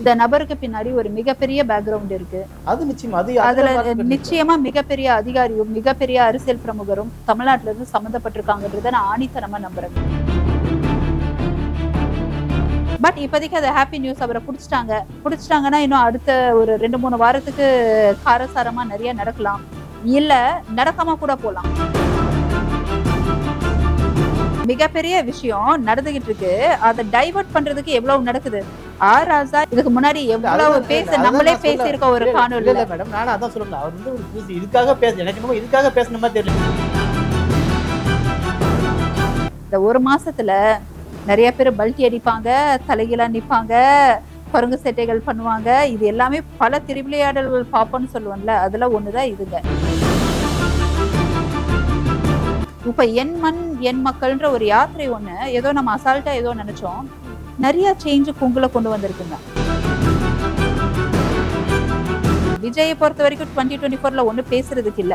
இந்த நபருக்கு பின்னாடி ஒரு மிகப்பெரிய பேக்ரவுண்ட் இருக்கு. அது நிச்சயம் அது அதுல நிச்சயமா மிகப்பெரிய அதிகாரியும் மிகப்பெரிய அரசியல் பிரமுகரும் தமிழ்நாட்டுல இருந்து சம்மந்தப்பட்டிருக்காங்கன்றத நான் ஆணித்தனமா நம்புறேன். பட் இப்போதைக்கு அது ஹாப்பி நியூஸ் அவரை பிடிச்சிட்டாங்க. பிடிச்சிட்டாங்கன்னா இன்னும் அடுத்த ஒரு ரெண்டு மூணு வாரத்துக்கு காரசாரமா நிறைய நடக்கலாம். இல்ல நடக்காம கூட போலாம். மிகப்பெரிய விஷயம் நடந்துகிட்டு இருக்கு. அதை டைவர்ட் பண்றதுக்கு எவ்வளவு நடக்குது? ஆர் ராஜா இதுக்கு முன்னாடி எவ்வளவு பேச நம்மளே நான் சொல்ல- பேசியிருக்க ஒரு காணொலி இல்ல மேடம் நானும் அதான் சொல்லல அவர் வந்து ஒரு புதுசு இதுக்காக பேச எனக்கு என்னமோ இதுக்காக பேசணும் மாதிரி தெரியல. இந்த ஒரு மாசத்துல நிறைய பேர் பல்ட்டி அடிப்பாங்க தலைகீழா நிப்பாங்க குரங்கு சேட்டைகள் பண்ணுவாங்க. இது எல்லாமே பல திருவிளையாடல்கள் பார்ப்போம்னு சொல்லுவோம்ல அதுல ஒண்ணுதான் இதுங்க. இப்ப என் மண் என் மக்கள்ன்ற ஒரு யாத்திரை ஒண்ணு ஏதோ நம்ம அசால்ட்டா ஏதோ நினைச்சோம். நிறைய சேஞ்சு குங்குல கொண்டு வந்திருக்குங்க. விஜயை பொறுத்த வரைக்கும் டுவெண்ட்டி டுவெண்ட்டி ஃபோர்ல ஒண்ணு பேசுறதுக்கு இல்ல.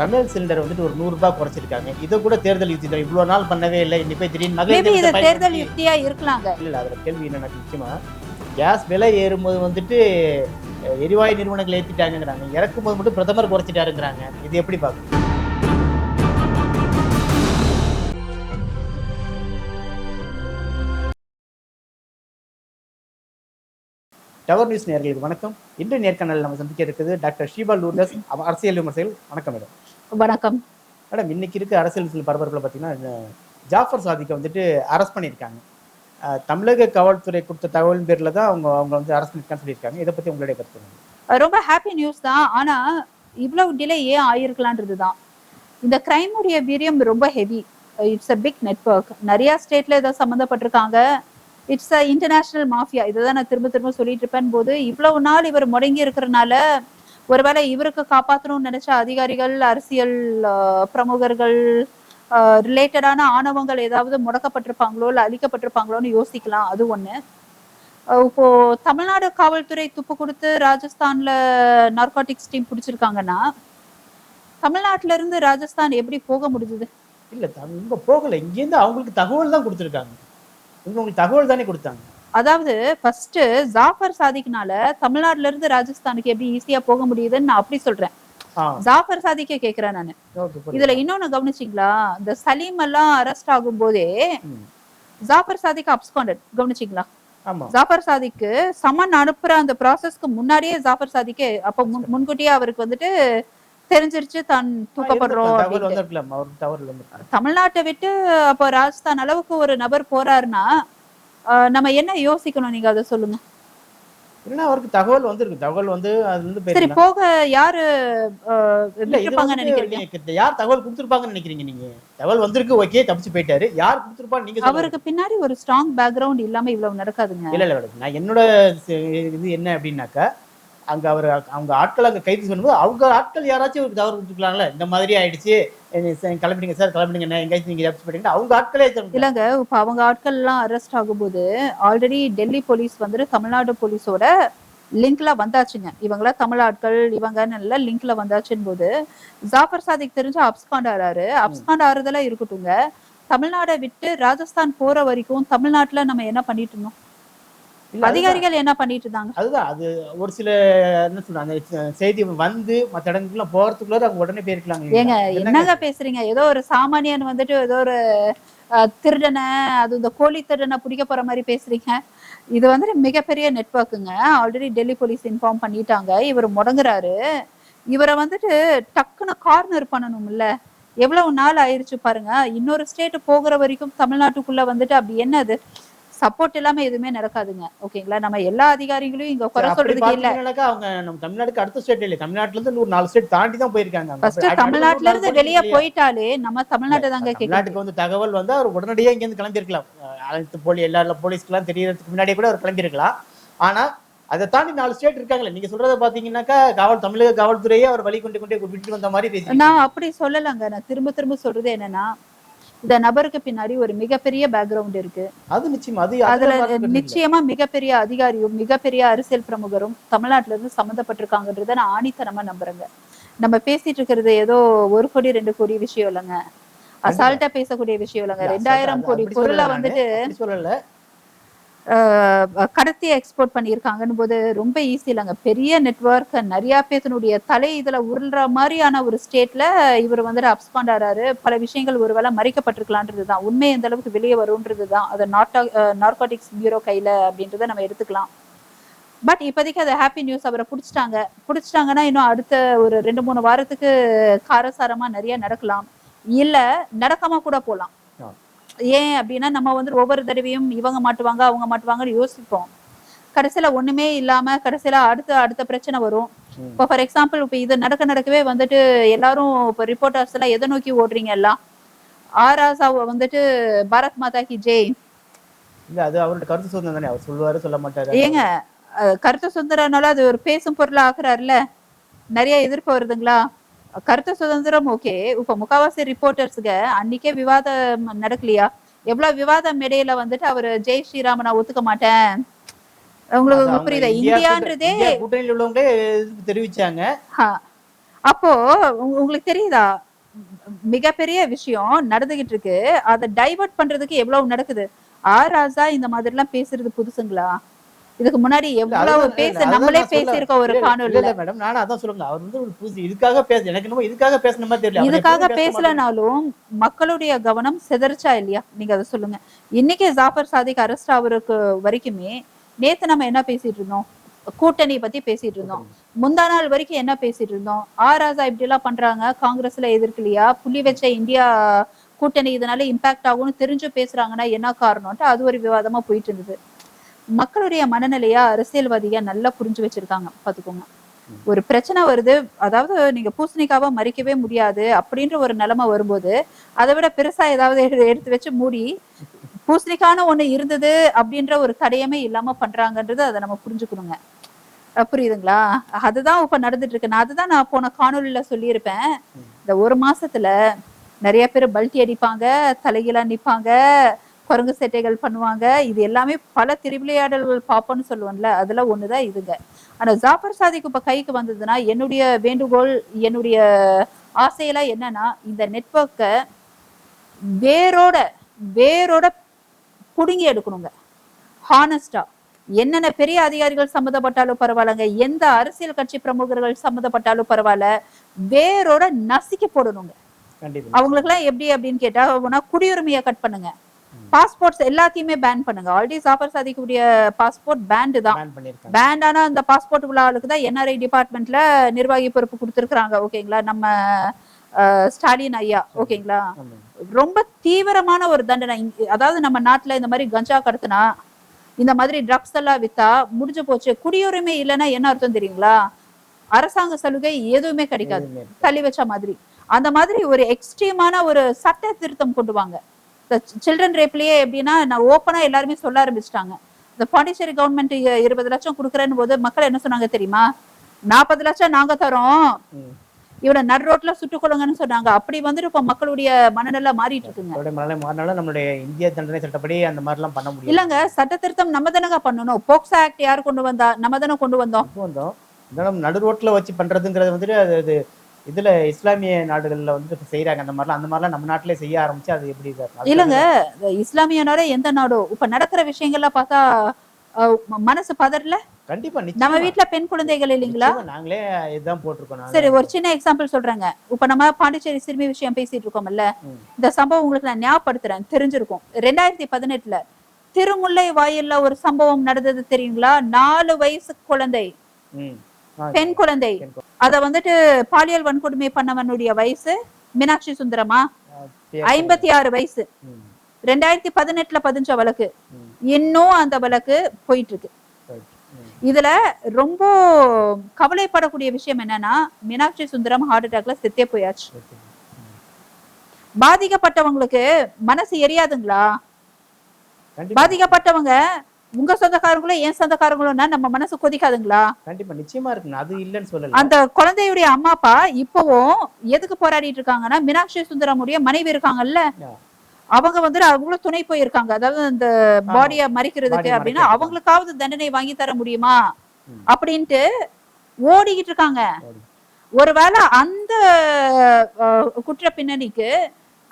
சமையல் சிலிண்டர் வந்துட்டு ஒரு நூறு ரூபாய் குறைச்சிருக்காங்க. இதை கூட தேர்தல் யுத்தி தான் இவ்வளவு நாள் பண்ணவே இல்லை. இன்னி போய் திடீர்னு மகளிர் இது தேர்தல் யுக்தியா இருக்கலாங்க. இல்ல அதுல கேள்வி என்னன்னா நிச்சயமா கேஸ் விலை ஏறும்போது வந்துட்டு எரிவாயு நிறுவனங்கள் ஏத்திட்டாங்கங்கிறாங்க. இறக்கும் போது மட்டும் பிரதமர் குறைச்சிட்டாருங்கிறாங்க. இது எப்படி பார்க்க டவர் நியூஸ் நேர்களுக்கு வணக்கம். இன்று நேர்காணல் நம்ம சந்திக்க இருக்குது டாக்டர் ஷீபா லூர்தாஸ் அரசியல் விமர்சகர்கள் வணக்கம் மேடம். வணக்கம். மேடம் இன்னைக்கு இருக்க அரசியல் பரபரப்பில் பார்த்தீங்கன்னா ஜாஃபர் சாதிக்கை வந்துட்டு அரெஸ்ட் பண்ணியிருக்காங்க. தமிழக காவல்துறை கொடுத்த தகவலின் பேரில் தான் அவங்க அவங்க வந்து அரெஸ்ட் பண்ணிருக்கான்னு சொல்லியிருக்காங்க. இதை பற்றி உங்களுடைய கருத்து ரொம்ப ஹாப்பி நியூஸ் தான். ஆனா இவ்வளவு டிலே ஏன் ஆயிருக்கலான்றது தான். இந்த கிரைமுடைய வீரியம் ரொம்ப heavy it's a big network நிறைய ஸ்டேட்ல இதை சம்மந்தப்பட்டிருக்காங்க. இட்ஸ் அ இன்டர்நேஷனல் மாஃபியா இதை தான் நான் திரும்ப திரும்ப சொல்லிட்டு இருப்பேன். போது இவ்வளவு நாள் இவர் முடங்கி இருக்கிறனால ஒருவேளை இவருக்கு காப்பாற்றணும்னு நினைச்ச அதிகாரிகள் அரசியல் பிரமுகர்கள் ரிலேட்டடான ஆணவங்கள் ஏதாவது முடக்கப்பட்டிருப்பாங்களோ இல்லை அழிக்கப்பட்டிருப்பாங்களோன்னு யோசிக்கலாம். அது ஒண்ணு. இப்போ தமிழ்நாடு காவல்துறை துப்பு கொடுத்து ராஜஸ்தான்ல நார்காட்டிக்ஸ் டீம் பிடிச்சிருக்காங்கன்னா தமிழ்நாட்டுல இருந்து ராஜஸ்தான் எப்படி போக முடிஞ்சது? இல்ல இங்க இவங்க போகல. இங்கேருந்து அவங்களுக்கு தகவல் தான் கொடுத்துருக்காங்க. உங்களுக்கு தகவல் தானே கொடுத்தாங்க. அதாவது ஃபர்ஸ்ட் ஜாஃபர் சாதிக்னால தமிழ்நாட்டுல இருந்து ராஜஸ்தானுக்கு எப்படி ஈஸியா போக முடியுதுன்னு நான் அப்படி சொல்றேன். ஜாஃபர் சாதிக்க கேக்குறேன் நானு. இதுல இன்னொன்னு கவனிச்சிங்களா? இந்த சலீம் எல்லாம் அரெஸ்ட் ஆகும் போதே. ஜாஃபர் சாதிக் அப்ஸ்காண்டட் கவனிச்சிங்களா? ஜாஃபர் சாதிக்கு சமன் அனுப்புற அந்த ப்ராசஸ்க்கு முன்னாடியே ஜாஃபர் சாதிக்கு அப்ப முன்- முன்கூட்டியே அவருக்கு வந்துட்டு தெரிஞ்சிருச்சு தான் தூக்கப்படுறோம் தமிழ்நாட்டை விட்டு அப்போ ராஜஸ்தான் அளவுக்கு ஒரு நபர் போறாருன்னா நம்ம என்ன யோசிக்கணும்? நீங்க அதை சொல்லுங்க. இல்லைன்னா அவருக்கு தகவல் வந்திருக்கு. தகவல் வந்து அது வந்து சரி. போக யாரு நினைக்கிறீங்க? யார் தகவல் கொடுத்துருப்பாங்கன்னு நினைக்கிறீங்க நீங்க? தகவல் வந்திருக்கு ஓகே தப்பிச்சு போயிட்டாரு. யார் கொடுத்துருப்பான்னு நீங்க. அவருக்கு பின்னாடி ஒரு ஸ்ட்ராங் பேக்ரவுண்ட் இல்லாம இவ்வளவு நடக்காதுங்க. இல்ல இல்ல மேடம் நான் என்னோட இது என்ன அப்படின்னாக்கா அங்க அவர் அவங்க ஆட்கள் அங்க கைது பண்ணும்போது அவங்க ஆட்கள் யாராச்சும் ஒரு தவறு கொடுத்துக்கலாம்ல இந்த மாதிரி ஆயிடுச்சு. கிளம்பிடுங்க சார் கிளம்பிடுங்க என்ன எங்கேயாச்சும் நீங்க தப்பிச்சு போயிட்டீங்கன்னா அவங்க ஆட்களே இல்லைங்க இல்லங்க இப்ப அவங்க ஆட்கள் எல்லாம் அரெஸ்ட் ஆகும்போது ஆல்ரெடி டெல்லி போலீஸ் வந்துட்டு தமிழ்நாடு போலீஸோட லிங்க்ல வந்தாச்சுங்க. இவங்கள தமிழ் ஆட்கள் இவங்க நல்ல லிங்க்ல வந்தாச்சுன்னு போது ஜாஃபர் சாதிக் தெரிஞ்சு அப்ஸ்காண்ட் ஆறாரு. அப்ஸ்காண்ட் ஆறுதெல்லாம் இருக்கட்டுங்க தமிழ்நாடை விட்டு ராஜஸ்தான் போற வரைக்கும் தமிழ்நாட்டுல நம்ம என்ன பண்ணிட்டு இருந்தோம்? அதிகாரிகள் என்ன பண்ணிட்டு இருந்தாங்க அதுதான் அது ஒரு சில என்ன சொல்றாங்க செய்தி வந்து மத்த இடங்களுக்குலாம் போறதுக்குள்ள அவங்க உடனே போயிருக்கலாம் ஏங்க என்னங்க? பேசுறீங்க? ஏதோ ஒரு சாமானியன் வந்துட்டு ஏதோ ஒரு திருடனை அது இந்த கோழி திருடனை பிடிக்க போற மாதிரி பேசுறீங்க. இது வந்துட்டு மிகப்பெரிய நெட்வொர்க்குங்க. ஆல்ரெடி டெல்லி போலீஸ் இன்ஃபார்ம் பண்ணிட்டாங்க. இவர் முடங்குறாரு. இவரை வந்துட்டு டக்குன்னு கார்னர் பண்ணணும்ல. எவ்வளவு நாள் ஆயிருச்சு பாருங்க. இன்னொரு ஸ்டேட் போகிற வரைக்கும் தமிழ்நாட்டுக்குள்ள வந்துட்டு அப்படி என்னது? சப்போர்ட் இல்லாம எதுவுமே நடக்காதுங்க. ஓகேங்களா? நம்ம எல்லா அதிகாரிகளையும் இங்க குறை சொல்றதுக்கு இல்ல. அவங்க நம்ம தமிழ்நாட்டுக்கு அடுத்த ஸ்டேட் இல்லை. தமிழ்நாட்டுல இருந்து ஒரு நாலு ஸ்டேட் தாண்டி தான் போயிருக்காங்க. ஃபர்ஸ்ட் தமிழ்நாட்டுல நூறு இருந்து வெளியே போய் போயிட்டாலே நம்ம தமிழ்நாட்டை தாங்க தமிழ்நாட்டுக்கு வந்து தகவல் வந்து அவர் உடனடியாக இங்கேருந்து கிளம்பியிருக்கலாம். அஹ் அனைத்து போலி எல்லா போலீஸ்க்கெல்லாம் தெரியறதுக்கு முன்னாடியே கூட அவர் கிளம்பியிருக்கலாம். ஆனா அதை தாண்டி நாலு ஸ்டேட் இருக்காங்களே. நீங்க சொல்றத பாத்தீங்கன்னாக்கா காவல் தமிழக காவல்துறையே அவர் வழி கொண்டு கொண்டே விட்டு வந்த மாதிரி நான் அப்படி சொல்லலங்க. நான் திரும்ப திரும்ப சொல்றது என்னன்னா இந்த நபருக்கு பின்னாடி ஒரு மிகப்பெரிய பேக்ரவுண்ட் இருக்கு. அது நிச்சயம் அது அதுல. நிச்சயமா மிகப்பெரிய அதிகாரியும் மிகப்பெரிய அரசியல் பிரமுகரும் தமிழ்நாட்டுல இருந்து சம்மந்தப்பட்டிருக்காங்கன்றத நான் ஆணித்தனமா நம்புறேங்க. நம்ம பேசிட்டு இருக்கிறது ஏதோ ஒரு கோடி ரெண்டு கோடி விஷயம் இல்லைங்க. அசால்ட்டா பேசக்கூடிய விஷயம் இல்லைங்க. இல்ல, ரெண்டாயிரம் கோடி பொருளை சொல்லல வந்துட்டு அப்படி கடத்தி எக்ஸ்போர்ட் பண்ணியிருக்காங்கன்னு போது ரொம்ப ஈஸி இல்லைங்க. பெரிய நெட்ஒர்க் நிறைய பேத்தினுடைய தலை இதில் உருள்ற மாதிரியான ஒரு ஸ்டேட்ல இவர் வந்துட்டு அப்ஸ்பாண்ட் ஆறாரு. பல விஷயங்கள் ஒருவேளை மறைக்கப்பட்டிருக்கலான்றது தான். உண்மை எந்த அளவுக்கு வெளியே வரும்ன்றது தான். அதை நாட்டா நார்காட்டிக்ஸ் பியூரோ கையில் அப்படின்றத நம்ம எடுத்துக்கலாம். பட் இப்போதைக்கு அது ஹாப்பி நியூஸ் அவரை பிடிச்சிட்டாங்க. பிடிச்சிட்டாங்கன்னா இன்னும் அடுத்த ஒரு ரெண்டு மூணு வாரத்துக்கு காரசாரமாக நிறைய நடக்கலாம். இல்லை நடக்காம கூட போகலாம் ஏன் அப்படின்னா நம்ம வந்து ஒவ்வொரு தடவையும் இவங்க மாட்டுவாங்க அவங்க மாட்டுவாங்கன்னு யோசிப்போம். கடைசியில ஒண்ணுமே இல்லாம கடைசியில அடுத்த அடுத்த பிரச்சனை வரும். இப்போ ஃபார் எக்ஸாம்பிள் இப்போ இது நடக்க நடக்கவே வந்துட்டு எல்லாரும் இப்போ ரிப்போர்ட்டர்ஸ் எல்லாம் எதை நோக்கி ஓடுறீங்க எல்லாம்? ஆராசாவை வந்துட்டு பாரத் மாதா கி ஜெய். இல்ல அது அவரோட கருத்து சுதந்திரம் தானே அவர் சொல்லுவாரு சொல்ல மாட்டாரு. ஏங்க கருத்து சுதந்திரம்னால அது ஒரு பேசும் பொருளா ஆக்குறாருல நிறைய எதிர்ப்பு வருதுங்களா? கருத்து சுதந்திரம் ஓகே. இப்ப முக்காவாசி ரிப்போர்ட்டர்ஸுக்கு அன்னைக்கே விவாதம் நடக்கலையா? எவ்வளவு விவாதம் இடையில வந்துட்டு அவரு ஜெய் ஸ்ரீராம நான் ஒத்துக்க மாட்டேன். உங்களுக்கு புரியுதா? இந்தியான்றதே இந்தியா கூட்டணியில் உள்ளவங்களே தெரிவிச்சாங்க. அப்போ உங்க- உங்களுக்கு தெரியுதா? மிகப்பெரிய விஷயம் நடந்துகிட்டு இருக்கு. அதை டைவர்ட் பண்றதுக்கு எவ்வளவு நடக்குது? ஆர் ராஜா இந்த மாதிரி எல்லாம் பேசுறது புதுசுங்களா? இதுக்கு முன்னாடி எவ்வளவு பேச நம்மளே பேசியிருக்கோம் ஒரு இல்ல மேடம் நானும் அதான் சொல்லுங்க அவர் வந்து ஒரு புதுசு இதுக்காக பேச எனக்கு என்னமோ இதுக்காக பேசணுமா தெரியல. இதுக்காக. பேசலனாலும் மக்களுடைய கவனம் சிதறிச்சா இல்லையா? நீங்க அதை சொல்லுங்க. இன்னைக்கு ஜாஃபர் சாதிக் அரெஸ்ட் ஆகுறதுக்கு வரைக்குமே நேத்து நம்ம என்ன பேசிட்டு இருந்தோம்? கூட்டணி பத்தி பேசிட்டு இருந்தோம். முந்தா நாள் வரைக்கும் என்ன பேசிட்டு இருந்தோம்? ஆ ராஜா இப்படி எல்லாம் பண்றாங்க. காங்கிரஸ்ல எதிர்க்கலையா? புள்ளி வச்ச இந்தியா கூட்டணி இதனால இம்பாக்ட் ஆகும்னு தெரிஞ்சு பேசுறாங்கன்னா என்ன காரணம்ட்டு அது ஒரு விவாதமா போயிட்டு இருந்தது. மக்களுடைய மனநிலையா அரசியல்வாதியா நல்லா புரிஞ்சு வச்சிருக்காங்க. பாத்துக்கோங்க ஒரு பிரச்சனை வருது அதாவது நீங்க பூசணிக்காவை மறிக்கவே முடியாது அப்படின்ற ஒரு நிலைமை வரும்போது அதை விட பெருசா ஏதாவது எடுத்து வச்சு மூடி பூசணிக்கான ஒண்ணு இருந்தது அப்படின்ற ஒரு தடையமே இல்லாம பண்றாங்கன்றது அதை நம்ம புரிஞ்சுக்கணுங்க. புரியுதுங்களா? அதுதான் இப்ப நடந்துட்டு இருக்கு நான் அதுதான் நான் போன காணொலியில சொல்லியிருப்பேன். இந்த ஒரு மாசத்துல நிறைய பேர் பல்ட்டி அடிப்பாங்க தலைகீழா நிப்பாங்க குரங்கு சேட்டைகள் பண்ணுவாங்க. இது எல்லாமே பல திருவிளையாடல்கள் பார்ப்போம்னு சொல்லுவோம்ல அதுல ஒண்ணுதான் இதுங்க. ஆனா ஜாஃபர் சாதிக் இப்ப கைக்கு வந்ததுன்னா என்னுடைய வேண்டுகோள் என்னுடைய ஆசையெல்லாம் என்னன்னா இந்த நெட்வொர்க்கை வேரோட வேரோட புடுங்கி எடுக்கணுங்க. ஹானஸ்டா என்னென்ன பெரிய அதிகாரிகள் சம்மந்தப்பட்டாலும் பரவாயில்லைங்க. எந்த அரசியல் கட்சி பிரமுகர்கள் சம்மந்தப்பட்டாலும் பரவாயில்ல. வேரோட நசுக்கி போடணுங்க. கண்டிப்பா. அவங்களுக்குலாம் எப்படி அப்படின்னு கேட்டா குடியுரிமையை கட் பண்ணுங்க. பாஸ்போர்ட்ஸ் எல்லாத்தையுமே பேன் பண்ணுங்க. ஆல்ரெடி ஜாஃபர் சாதிக்குடைய பாஸ்போர்ட் பேண்டு தான். பேண்ட் ஆனா அந்த பாஸ்போர்ட் உள்ள ஆளுக்கு தான் என்ஆர்ஐ டிபார்ட்மெண்ட்ல நிர்வாகி பொறுப்பு கொடுத்துருக்காங்க ஓகேங்களா நம்ம ஸ்டாலின் ஐயா. ஓகேங்களா. ரொம்ப தீவிரமான ஒரு தண்டனை. அதாவது நம்ம நாட்டுல இந்த மாதிரி கஞ்சா கடத்தினா இந்த மாதிரி ட்ரக்ஸ் எல்லாம் வித்தா முடிஞ்சு போச்சு. குடியுரிமை இல்லைன்னா என்ன அர்த்தம் தெரியுங்களா? அரசாங்க சலுகை எதுவுமே கிடைக்காது. தள்ளி வச்ச மாதிரி. அந்த மாதிரி ஒரு எக்ஸ்ட்ரீமான ஒரு சட்ட திருத்தம் கொண்டு வாங்க. இந்த சில்ட்ரன் ரேப்லயே எப்படின்னா நான் ஓப்பனா எல்லாருமே சொல்ல ஆரம்பிச்சிட்டாங்க. இந்த பாண்டிச்சேரி கவர்மெண்ட் இருபது லட்சம் கொடுக்குறேன்னு போது மக்கள் என்ன சொன்னாங்க தெரியுமா? நாற்பது லட்சம் நாங்க தரோம். இவனை நடு ரோட்ல சுட்டுக் கொள்ளுங்கன்னு சொன்னாங்க. அப்படி வந்துட்டு இப்ப மக்களுடைய மனநிலை மாறிட்டு இருக்குங்க. மனநிலை நம்மளுடைய இந்திய தண்டனை சட்டப்படி அந்த மாதிரிலாம் பண்ண முடியும் இல்லங்க சட்ட திருத்தம் நம்ம தானங்க பண்ணணும். போக்சோ ஆக்ட் யார் கொண்டு வந்தா? நம்ம தானே கொண்டு வந்தோம். வந்தோம். நடு ரோட்ல வச்சு பண்றதுங்கிறது வந்துட்டு அது இதுல இஸ்லாமிய நாடுகள்ல வந்துட்டு இப்ப செய்யறாங்க அந்த மாதிரிலாம் அந்த மாதிரிலாம் நம்ம நாட்டிலே செய்ய ஆரம்பிச்சு அது எப்படி இல்லங்க இஸ்லாமிய நாடோ எந்த நாடோ இப்ப நடக்கிற விஷயங்கள்லாம் பார்த்தா மனசு பதறல? கண்டிப்பா நம்ம வீட்ல பெண் குழந்தைகள் இல்லைங்களா? நாங்களே இதுதான் போட்டிருக்கோம். சரி ஒரு சின்ன எக்ஸாம்பிள் சொல்றேங்க. இப்ப நம்ம பாண்டிச்சேரி சிறுமி விஷயம் பேசிட்டு இருக்கோம்ல. இந்த சம்பவம் உங்களுக்கு நான் ஞாபகப்படுத்துறேன் தெரிஞ்சிருக்கும். ரெண்டாயிரத்தி பதினெட்டுல திருமுல்லை வாயில்ல ஒரு சம்பவம் நடந்தது தெரியுங்களா? நாலு வயசு குழந்தை. பெண் குழந்தை. அத வந்துட்டு பாலியல் வன்கொடுமை பண்ணவனுடைய வயசு மீனாட்சி சுந்தரமா ஐம்பத்தி ஆறு வயசு. ரெண்டாயிரத்தி பதினெட்டுல பதிஞ்ச வழக்கு. இன்னும் அந்த வழக்கு போயிட்டு இருக்கு. இதுல ரொம்ப கவலைப்படக்கூடிய விஷயம் என்னன்னா மீனாட்சி சுந்தரம் ஹார்ட் அட்டாக்ல செத்தே போயாச்சு. பாதிக்கப்பட்டவங்களுக்கு மனசு எரியாதுங்களா பாதிக்கப்பட்டவங்க உங்க சொந்தக்காரங்களும் என் சொந்தக்காரங்களும்னா நம்ம மனசு கொதிக்காதுங்களா கண்டிப்பா நிச்சயமா இருக்குங்க அது இல்லைன்னு சொல்லல அந்த குழந்தையுடைய அம்மா அப்பா இப்பவும் எதுக்கு போராடிட்டு இருக்காங்கன்னா மீனாட்சி சுந்தரமுடைய மனைவி இருக்காங்கல்ல. அவங்க வந்து அவங்களும் துணை போயிருக்காங்க அதாவது அந்த பாடிய மறிக்கிறதுக்கு அப்படின்னா. அவங்களுக்காவது தண்டனை வாங்கி தர முடியுமா. அப்படின்ட்டு ஓடிக்கிட்டு இருக்காங்க. ஒருவேளை அந்த குற்ற பின்னணிக்கு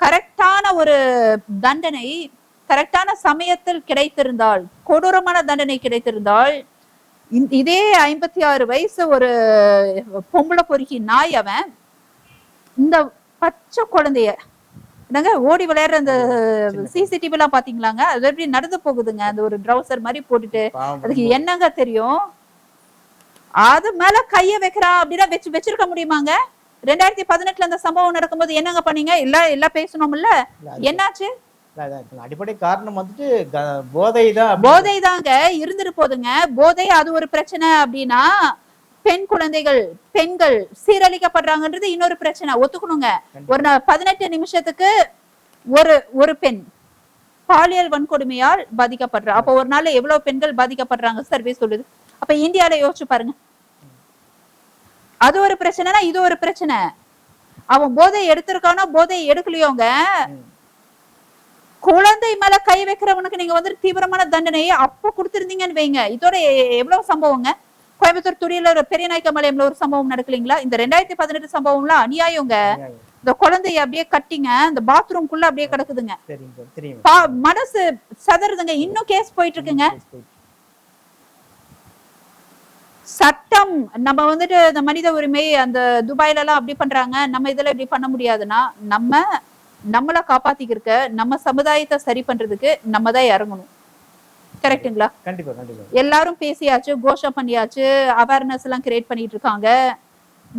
கரெக்டான ஒரு தண்டனை கரெக்டான சமயத்தில் கிடைத்திருந்தால் கொடூரமான தண்டனை கிடைத்திருந்தால் இதே ஐம்பத்தி ஆறு வயசு ஒரு பொம்பளை பொறுக்கி நாய் அவன் இந்த பச்சை குழந்தைய என்னங்க ஓடி விளையாடுற அந்த சிசிடிவி எல்லாம் பாத்தீங்களாங்க? அது எப்படி நடந்து போகுதுங்க? அந்த ஒரு ட்ரௌசர் மாதிரி போட்டுட்டு. அதுக்கு என்னங்க தெரியும்? அது மேல கைய வைக்கிறான் அப்படின்னா வச்சு வச்சிருக்க முடியுமாங்க? ரெண்டாயிரத்தி பதினெட்டுல அந்த சம்பவம் நடக்கும்போது என்னங்க பண்ணீங்க? எல்லாம் எல்லாம் பேசணும்ல? என்னாச்சு? அடிப்படை காரணம் வந்துட்டு போதை தான் போதை தாங்க இருந்துட்டு போதுங்க. போதை அது ஒரு பிரச்சனை அப்படின்னா பெண் குழந்தைகள் பெண்கள் சீரழிக்கப்படுறாங்கன்றது இன்னொரு பிரச்சனை. ஒத்துக்கணுங்க. ஒரு பதினெட்டு நிமிஷத்துக்கு ஒரு ஒரு பெண் பாலியல் வன்கொடுமையால் பாதிக்கப்படுறா. அப்ப ஒரு நாள்ல எவ்வளவு பெண்கள் பாதிக்கப்படுறாங்க சர்வே சொல்லுது. அப்ப இந்தியால யோசிச்சு பாருங்க. அது ஒரு பிரச்சனைனா இது ஒரு பிரச்சனை. அவன் போதை எடுத்திருக்கானோ போதை எடுக்கலையோங்க. குழந்தை மேல கை வைக்கிறவனுக்கு நீங்க வந்து தீவிரமான தண்டனையை அப்ப கொடுத்திருந்தீங்கன்னு வைங்க. இதோட எவ்வளவு சம்பவங்க? கோயம்புத்தூர் துடியில ஒரு பெரிய நாய்க்கமலையில ஒரு சம்பவம் நடக்கலீங்களா? இந்த ரெண்டாயிரத்தி பதினெட்டு சம்பவம்லாம் அநியாயங்க. இந்த குழந்தைய அப்படியே கட்டிங்க. இந்த பாத்ரூம்குள்ள அப்படியே கிடக்குதுங்க. மனசு சதறுதுங்க. இன்னும் கேஸ் போயிட்டு இருக்குங்க சட்டம். நம்ம வந்துட்டு இந்த மனித உரிமை அந்த துபாயில எல்லாம் அப்படி பண்றாங்க. நம்ம இதுல இப்படி பண்ண முடியாதுன்னா நம்ம நம்மள காப்பாத்திக்கிறக்க நம்ம சமுதாயத்தை சரி பண்றதுக்கு நம்ம தான் இறங்கணும். கரெக்ட்டுங்களா? கண்டிப்பா கண்டிப்பா. எல்லாரும் பேசியாச்சு கோஷம் பண்ணியாச்சு அவேர்னஸ் எல்லாம் கிரியேட் பண்ணிட்டு இருக்காங்க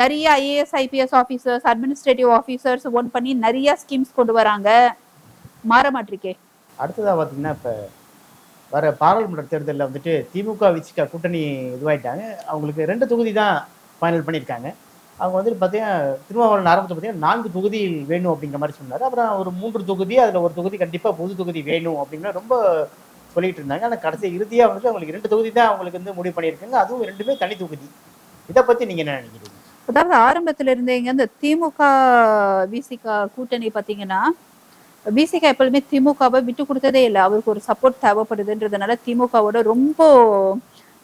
நிறைய IAS IPS officers administrative officers one பண்ணி நிறைய ஸ்கீம்ஸ் கொண்டு வராங்க. மாற மாட்டிருக்கே. அடுத்ததா பாத்தீங்கன்னா இப்ப வர பாராளுமன்ற தேர்தலில் வந்துட்டு திமுக விசிக கூட்டணி இதுவாயிட்டாங்க. அவங்களுக்கு ரெண்டு தொகுதி தான் ஃபைனல் பண்ணியிருக்காங்க. அவங்க வந்துட்டு பார்த்தீங்கன்னா திருமாவளவன் ஆரம்பத்தில் பார்த்தீங்கன்னா நான்கு தொகுதி வேணும் அப்படிங்கிற மாதிரி சொன்னார். அப்புறம் ஒரு மூன்று தொகுதி அதில் ஒரு தொகுதி கண்டிப்பாக பொது தொகுதி வேணும் அப்படிங்கிற ரொம்ப சொல்லிட்டு இருந்தாங்க. ஆனால் கடைசி இறுதியாக வந்துட்டு அவங்களுக்கு ரெண்டு தொகுதி தான் அவங்களுக்கு வந்து முடிவு பண்ணியிருக்காங்க. அதுவும் ரெண்டுமே தனி தொகுதி. இதை பற்றி நீங்கள் என்ன நினைக்கிறீங்க? அதாவது ஆரம்பத்துல இருந்தேங்க இந்த திமுக விசிக கூட்டணி பாத்தீங்கன்னா பிசிக எப்பொழுதுமே திமுகவை விட்டு கொடுத்ததே இல்லை. அவருக்கு ஒரு சப்போர்ட் தேவைப்படுதுன்றதுனால திமுகவோட ரொம்ப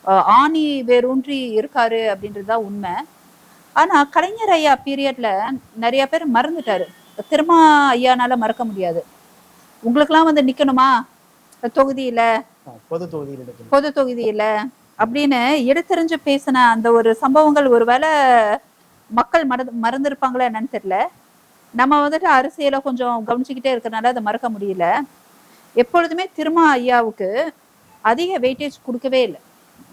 அஹ், ஆணி வேரூன்றி இருக்காரு அப்படின்றதுதான் உண்மை. ஆனா கலைஞர் ஐயா பீரியட்ல நிறைய பேர் மறந்துட்டாரு. திருமா ஐயானால மறக்க முடியாது. உங்களுக்கெல்லாம் வந்து நிக்கணுமா? தொகுதியில? பொது தொகுதியில் பொது தொகுதியில? அப்படின்னு எடுத்தெறிஞ்சு பேசின அந்த ஒரு சம்பவங்கள் ஒருவேளை மக்கள் மறந்து மறந்துருப்பாங்களா என்னன்னு தெரியல. நம்ம வந்துட்டு அரசியலை கொஞ்சம் கவனிச்சுக்கிட்டே இருக்கறனால அதை மறக்க முடியல. எப்பொழுதுமே திருமா ஐயாவுக்கு அதிக வெயிட்டேஜ் கொடுக்கவே இல்லை.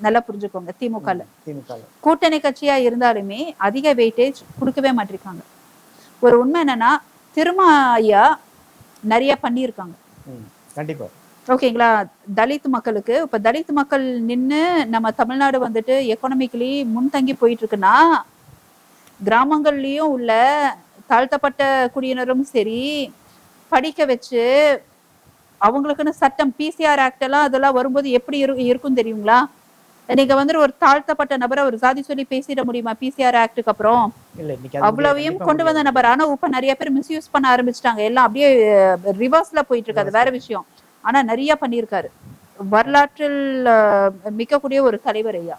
நல்லா புரிஞ்சுக்கோங்க திமுகல திமுகவில் கூட்டணி கட்சியா இருந்தாலுமே அதிக வெயிட்டேஜ் கொடுக்கவே மாட்டிருக்காங்க. ஒரு உண்மை என்னன்னா திருமா ஐயா நிறைய பண்ணியிருக்காங்க. ஓகேங்களா? தலித் மக்களுக்கு இப்ப தலித் மக்கள் நின்னு நம்ம தமிழ்நாடு வந்துட்டு எக்கனாமிக்கலி முன்தங்கி போயிட்டு இருக்குன்னா கிராமங்கள்லயும் உள்ள தாழ்த்தப்பட்ட குடியினரும் சரி படிக்க வச்சு அவங்களுக்குன்னு சட்டம் பிசிஆர் ஆக்ட் எல்லாம் அதெல்லாம் வரும்போது எப்படி இரு- இருக்கும் தெரியுங்களா? நீங்க வந்துட்டு ஒரு தாழ்த்தப்பட்ட நபரை ஒரு சாதி சொல்லி பேசிட முடியுமா? பிசிஆர் ஆக்டுக்கு அப்புறம்? அவ்வளவையும் கொண்டு வந்த. நபர். ஆனா இப்ப நிறைய பேர் மிஸ்யூஸ் பண்ண ஆரம்பிச்சிட்டாங்க. எல்லாம் அப்படியே ரிவர்ஸ்ல போயிட்டு இருக்கு அது வேற விஷயம். ஆனா நிறைய பண்ணியிருக்காரு. வரலாற்றில் மிக்கக்கூடிய ஒரு தலைவர் ஐயா.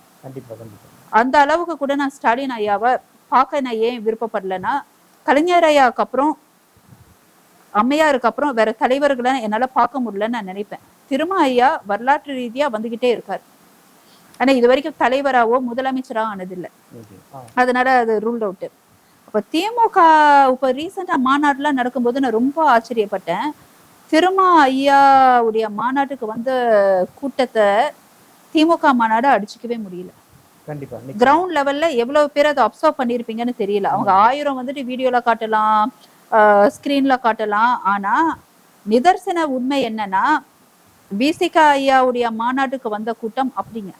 அந்த அளவுக்கு கூட நான் ஸ்டாலின் ஐயாவை பார்க்க நான் ஏன் விருப்பப்படலைன்னா கலைஞர் ஐயாவுக்கு அப்புறம் அம்மையாருக்கு அப்புறம் வேற தலைவர்களை என்னால பார்க்க முடியலன்னு நான் நினைப்பேன். திரும்ப ஐயா வரலாற்று ரீதியா வந்துகிட்டே இருக்காரு. ஆனா இது வரைக்கும் தலைவராவோ முதலமைச்சரா ஆனதில்லை. அதனால அது ரூல்ட் அவுட் அப்ப திமுக இப்ப ரீசெண்டா மாநாடுலாம் நடக்கும்போது நான் ரொம்ப ஆச்சரியப்பட்டேன். திருமா ஐயாவுடைய மாநாட்டுக்கு வந்த கூட்டத்தை திமுக மாநாடு அடிச்சுக்கவே முடியல. கண்டிப்பா. கிரவுண்ட் லெவல்ல எவ்வளவு பேர் அதை அப்சர்வ் பண்ணிருப்பீங்கன்னு தெரியல. அவங்க ஆயிரம் வந்துட்டு வீடியோல காட்டலாம் ஸ்கிரீன்ல காட்டலாம். ஆனா நிதர்சன உண்மை என்னன்னா பிசிகா ஐயாவுடைய மாநாட்டுக்கு வந்த கூட்டம் அப்படிங்க.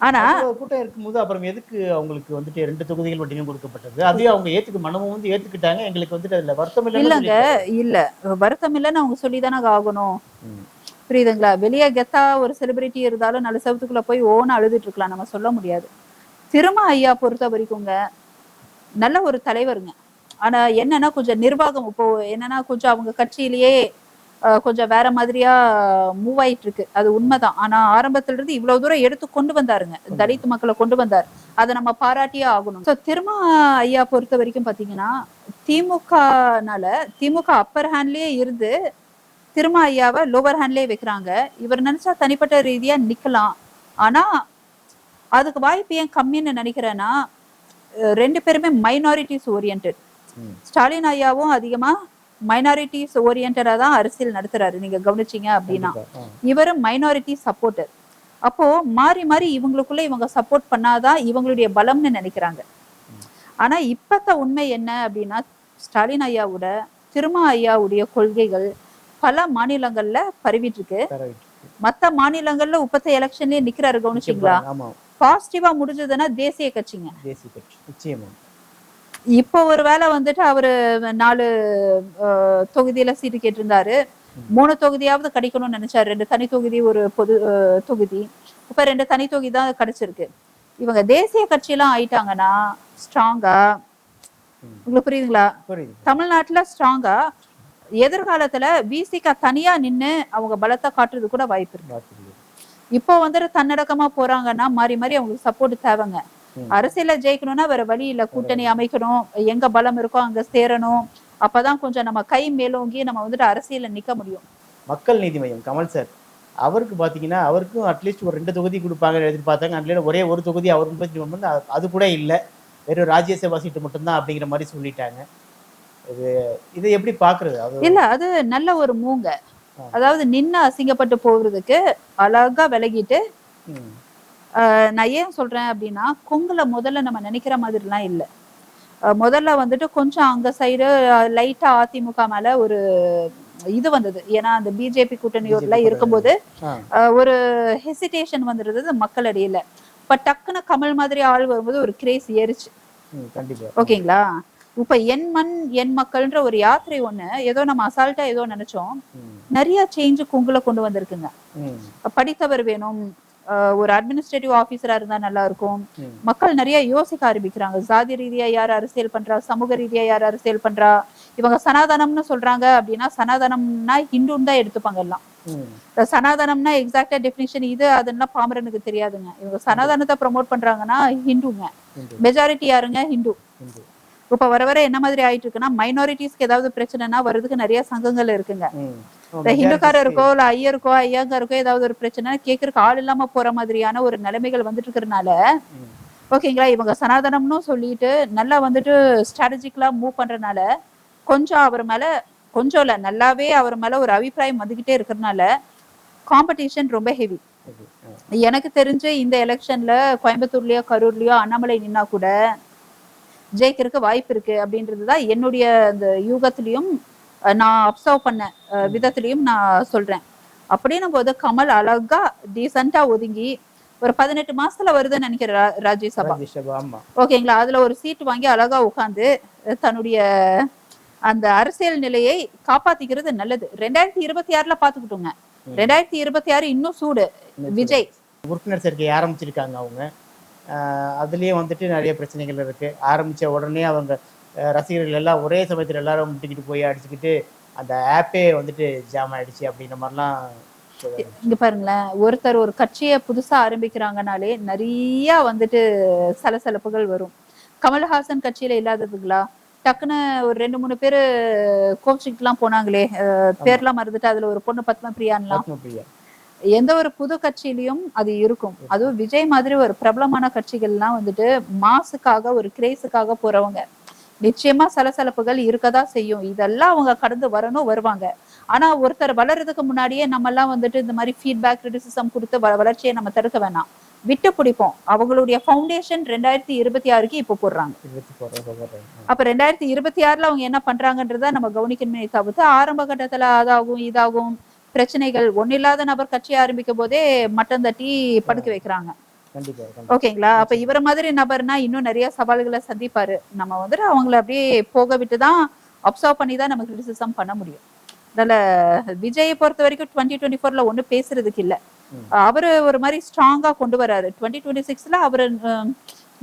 ஆனா கூட்டம் இருக்கும்போது அப்புறம் எதுக்கு அவங்களுக்கு வந்துட்டு ரெண்டு தொகுதிகள் மட்டுமே கொடுக்கப்பட்டது? அதையும் அவங்க ஏத்துக்கு மனமும் வந்து ஏத்துக்கிட்டாங்க. எங்களுக்கு வந்துட்டு அதுல வருத்தம் இல்லைன்னு இல்லங்க. இல்ல. வருத்தம் இல்லைன்னு அவங்க சொல்லிதானே ஆகணும். புரியுதுங்களா? வெளியே கெத்தா ஒரு செலிபிரிட்டி இருந்தாலும் நல்ல செவத்துக்குள்ள போய் ஓன அழுதுட்டு இருக்கலாம். நம்ம சொல்ல முடியாது. திரும்ப ஐயா பொறுத்த வரைக்குங்க நல்ல ஒரு தலைவருங்க. ஆனா என்னன்னா கொஞ்சம் நிர்வாகம் இப்போ என்னன்னா கொஞ்சம் அவங்க கட்சியிலேயே கொஞ்சம் வேற மாதிரியா மூவ் ஆயிட்டு இருக்கு அது உண்மைதான். ஆனா ஆரம்பத்துல இருந்து இவ்வளவு தூரம் எடுத்து கொண்டு வந்தாருங்க. தலித் மக்களை கொண்டு வந்தார். அதை நம்ம பாராட்டியே ஆகணும். ஸோ திரும்ப ஐயா பொறுத்த வரைக்கும் பாத்தீங்கன்னா திமுகனால திமுக அப்பர் ஹேண்ட்லயே இருந்து திரும்ப ஐயாவை லோவர் ஹேண்ட்லயே வைக்கிறாங்க. இவர் நினைச்சா தனிப்பட்ட ரீதியா நிக்கலாம். ஆனா அதுக்கு வாய்ப்பு ஏன் கம்மின்னு நினைக்கிறேன்னா ரெண்டு பேருமே மைனாரிட்டிஸ் ஓரியன்ட். ஸ்டாலின் ஐயாவும் அதிகமா மைனாரிட்டிஸ் ஓரியன்டா தான் அரசியல் நடத்துறாரு. நீங்க கவனிச்சீங்க அப்படின்னா. இவரும் மைனாரிட்டி சப்போர்ட்டர் அப்போ மாறி மாறி இவங்களுக்குள்ள இவங்க சப்போர்ட் பண்ணாதான் இவங்களுடைய பலம்னு நினைக்கிறாங்க. ஆனா இப்பத்த உண்மை என்ன அப்படின்னா ஸ்டாலின் ஐயாவோட திருமா ஐயாவுடைய கொள்கைகள் பல மாநிலங்கள்ல பரவிட்டு இருக்கு. மத்த மாநிலங்கள்ல உப்பத்த எலெக்ஷன்லயே நிக்கிறாரு கவனிச்சிங்களா? பாசிட்டிவா முடிஞ்சதுன்னா தேசிய கட்சிங்க. தேசிய கட்சி. நிச்சயமா. இப்போ ஒரு வேளை வந்துட்டு அவரு நாலு தொகுதியில சீட்டு கேட்டிருந்தாரு. மூணு தொகுதியாவது கிடைக்கணும்னு நினைச்சாரு. ரெண்டு தனி தொகுதி ஒரு பொது தொகுதி. இப்ப ரெண்டு தனி தொகுதி தான் கிடைச்சிருக்கு. இவங்க தேசிய கட்சியெல்லாம் ஆயிட்டாங்கன்னா ஸ்ட்ராங்கா. உங்களுக்கு புரியுதுங்களா? புரியுது. தமிழ்நாட்டுல ஸ்ட்ராங்கா எதிர்காலத்துல விசிகா தனியா நின்னு அவங்க பலத்தை காட்டுறது கூட வாய்ப்பு இருக்கு. இப்போ வந்துட்டு தன்னடக்கமா போறாங்கன்னா மாறி மாறி அவங்களுக்கு சப்போர்ட் தேவைங்க. அரசியல ஜெயிக்கணும்னா வேற வழி இல்ல. கூட்டணி அமைக்கணும். எங்க பலம் இருக்கோ அங்க சேரணும். அப்பதான் கொஞ்சம் நம்ம கை மேலோங்கி நம்ம வந்துட்டு அரசியல்ல நிக்க முடியும். மக்கள் நீதி மையம் கமல் சார். அவருக்கு பாத்தீங்கன்னா அவருக்கும் அட்லீஸ்ட் ஒரு ரெண்டு தொகுதி கொடுப்பாங்கன்னு எதிர்பார்த்தாங்க. அதுல ஒரே ஒரு தொகுதி அவர் முன்பத்தி வந்து அது- கூட இல்லை. வெறும் ராஜ்யசபா சீட்டு மட்டும்தான் அப்படிங்கிற மாதிரி சொல்லிட்டாங்க. இது இதை எப்படி பாக்குறது? இல்ல அது நல்ல ஒரு மூங்க. அதாவது நின்னு அசிங்கப்பட்டு போறதுக்கு அழகா விலகிட்டு நான் ஏன் சொல்றேன் அப்படின்னா கொங்குல முதல்ல நம்ம நினைக்கிற மாதிரிலாம் இல்ல. முதல்ல வந்துட்டு கொஞ்சம் அங்க சைடு லைட்டா அதிமுக மேல ஒரு இது வந்தது. ஏன்னா அந்த பிஜேபி கூட்டணியோர்ல BJP இருக்கும்போது ஒரு ஹெசிடேஷன் வந்துருந்தது மக்களிடையில இப்ப டக்குன்னு கமல் மாதிரி ஆள் வரும்போது ஒரு கிரேஸ் ஏறிச்சு. ஓகேங்களா? இப்ப என் மண் என் மக்கள்ன்ற ஒரு யாத்திரை ஒண்ணு ஏதோ நம்ம அசால்ட்டா ஏதோ நினைச்சோம். நிறைய சேஞ்ச் கொங்குல கொண்டு வந்திருக்குங்க. படித்தவர் வேணும் ஒரு அட்மினிஸ்ட்ரேட்டிவ் ஆபீசரா இருந்தா நல்லா இருக்கும். மக்கள் நிறைய யோசிக்க ஆரம்பிக்கிறாங்க. ஜாதி ரீதியா யார் அரசியல் பண்றா? சமூக ரீதியா யார் அரசியல் பண்றா? இவங்க சனாதனம்னு சொல்றாங்க அப்படின்னா சனாதனம்னா ஹிந்துன்னு தான் எடுத்துப்பாங்க எல்லாம். சனாதனம்னா எக்ஸாக்டா டெஃபினிஷன் இது அதெல்லாம் பாமரனுக்கு தெரியாதுங்க. இவங்க சனாதனத்தை ப்ரமோட் பண்றாங்கன்னா ஹிந்துங்க. ஹிந்து, மெஜாரிட்டி யாருங்க? ஹிந்து. இப்ப வர வர என்ன மாதிரி ஆயிட்டு இருக்குன்னா மைனாரிட்டிஸ்க்கு ஏதாவது பிரச்சனைனா வர்றதுக்கு நிறைய சங்கங்கள் இருக்குங்க. இந்த ஹிந்துக்காரருக்கோ இல்ல ஐயருக்கோ ஐயாங்காருக்கோ ஏதாவது ஒரு பிரச்சனை கேட்கறதுக்கு ஆள் இல்லாம போற மாதிரியான ஒரு நிலைமைகள் வந்துட்டு இருக்கிறதுனால ஓகேங்களா இவங்க சனாதனம்னு சொல்லிட்டு நல்லா வந்துட்டு ஸ்ட்ராட்டஜிக்கலா மூவ் பண்றதுனால கொஞ்சம் அவர் மேல கொஞ்சம் இல்ல நல்லாவே அவர் மேல ஒரு அபிப்பிராயம் வந்துகிட்டே இருக்கிறதுனால காம்படிஷன் ரொம்ப ஹெவி எனக்கு தெரிஞ்சு இந்த எலெக்ஷன்ல கோயம்புத்தூர்லயோ கரூர்லயோ அண்ணாமலை நின்னா கூட ஜெயிக்கிறதுக்கு வாய்ப்பு இருக்கு அப்படின்றதுதான் என்னுடைய அந்த யூகத்திலையும் நான் அப்சர்வ் பண்ண விதத்திலையும் நான் சொல்றேன். அப்படின்னும் போது கமல் அழகா டீசெண்டா ஒதுங்கி ஒரு பதினெட்டு மாசத்துல வருதுன்னு நினைக்கிறேன் ரா- ராஜ்யசபா ஓகேங்களா? அதுல ஒரு சீட் வாங்கி அழகா உட்காந்து தன்னுடைய அந்த அரசியல் நிலையை காப்பாத்திக்கிறது நல்லது. ரெண்டாயிரத்தி இருபத்தி ஆறுல பாத்துக்கிட்டோங்க. ரெண்டாயிரத்தி இருபத்தி ஆறு இன்னும் சூடு. விஜய். உறுப்பினர் சேர்க்கை ஆரம்பிச்சிருக்காங்க அவங்க. ஆஹ் அதுலயே வந்துட்டு நிறைய பிரச்சனைகள் இருக்கு. ஆரம்பிச்ச உடனே அவங்க ரசிகர்கள் எல்லாம் ஒரே சமயத்துல எல்லாரும் முட்டிக்கிட்டு போய் அடிச்சுக்கிட்டு அந்த ஆப்பே வந்துட்டு ஜாம் ஆயிடுச்சு அப்படின்ற மாதிரிலாம். இங்க பாருங்களேன். ஒருத்தர் ஒரு கட்சியை புதுசா ஆரம்பிக்கிறாங்கனாலே நிறைய வந்துட்டு சலசலப்புகள் வரும். கமல்ஹாசன் கட்சியில இல்லாததுங்களா? டக்குன்னு ஒரு ரெண்டு மூணு பேரு கோச்சிக்கிட்டுலாம் போனாங்களே. அஹ் பேர்லாம் மறந்துட்டு அதுல ஒரு பொண்ணு பத்ம பிரியான்லாம் பத்மபிரியா. எந்த ஒரு புது கட்சியிலயும் அது இருக்கும். அதுவும் விஜய் மாதிரி ஒரு பிரபலமான கட்சிகள்லாம் வந்துட்டு மாசுக்காக ஒரு கிரேஸுக்காக போறவங்க. நிச்சயமா சலசலப்புகள் இருக்கதான் செய்யும். இதெல்லாம் அவங்க கடந்து வரணும் வருவாங்க. ஆனா ஒருத்தர் வளர்றதுக்கு முன்னாடியே நம்ம எல்லாம் வந்துட்டு இந்த மாதிரி ஃபீட்பேக் கிரிட்டிசிசம் கொடுத்து வளர்ச்சியை நம்ம தடுக்க வேணாம். விட்டு பிடிப்போம். அவங்களுடைய ஃபவுண்டேஷன் ரெண்டாயிரத்தி இருபத்தி ஆறுக்கு இப்போ போடுறாங்க. அப்ப ரெண்டாயிரத்தி இருபத்தி ஆறுல அவங்க என்ன பண்றாங்கன்றத நம்ம கவனிக்கணுமே தவிர்த்து ஆரம்ப கட்டத்துல அதாகும் இதாகும். பிரச்சனைகள் ஒன்னில்லாத நபர் கட்சி ஆரம்பிக்கும் போதே மட்டம் தட்டி படுக்க வைக்கிறாங்க. ஓகேங்களா? அப்ப இவர மாதிரி நபர்னா இன்னும் நிறைய சவால்களை சந்திப்பாரு. நம்ம வந்துட்டு அவங்கள அப்படியே போக விட்டு தான் அப்சர்வ் பண்ணி தான் நம்ம கிரிட்டிசிசம் பண்ண முடியும். அதனால விஜயை பொறுத்த வரைக்கும் டுவெண்ட்டி டுவெண்ட்டி ஃபோர்ல ஒன்றும் பேசுறதுக்கு இல்ல. அவரு ஒரு மாதிரி ஸ்ட்ராங்கா கொண்டு வராரு. டுவெண்ட்டி டுவெண்ட்டி சிக்ஸ்ல அவரு